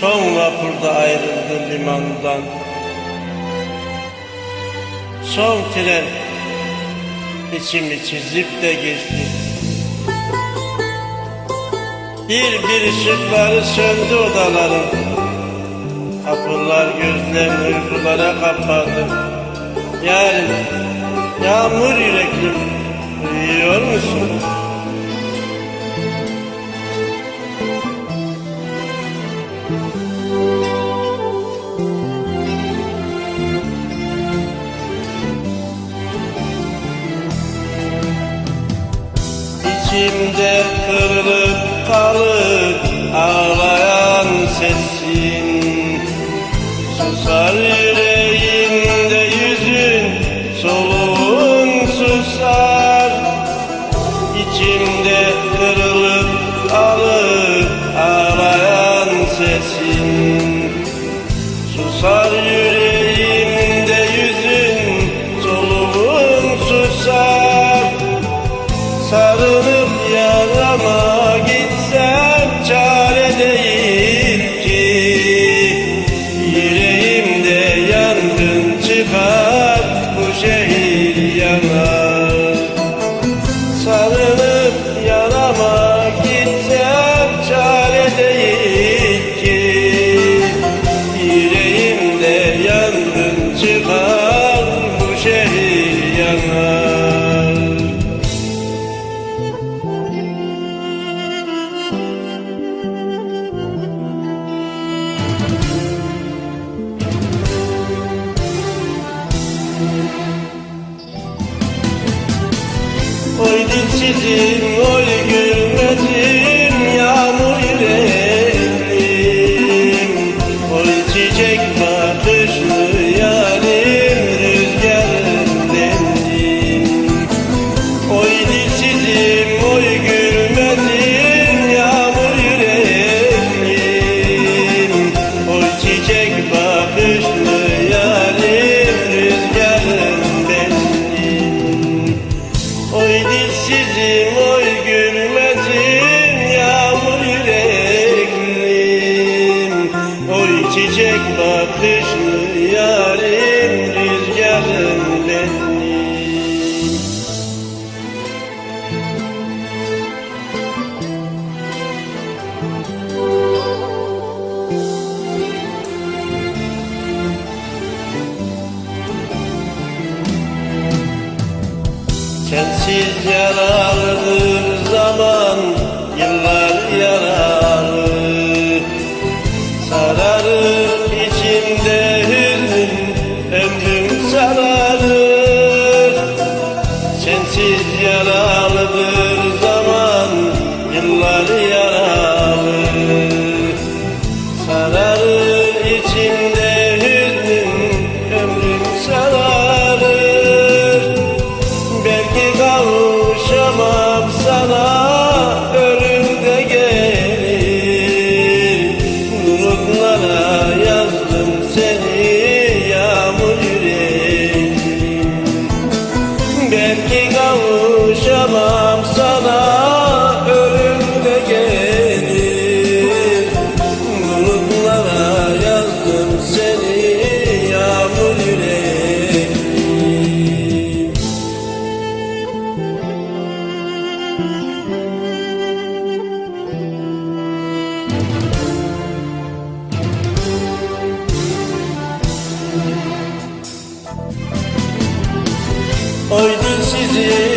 Son vapurda ayrıldı limandan. Son tren içimi çizip de geçti. Bir bir ışıkları söndü odaların. Kapılar gözlerini uykulara kapadı. Yarın yağmur yürekli Uyuyor musun? İçimde kırılıp kalır ağlayan sesin Susar yüreğimde yüzün soluğun susar. İçimde kırılıp kalır ağlayan sesin Susar yüreğimde yüzün soluğun susar. Sarılıp Oy dilsizim, oy Sensiz yaralıdır zaman Yıllar yaralı Sararır içimde hüzün Ömrüm sararır. Sensiz yaralıdır zaman kavuşamam sana sizi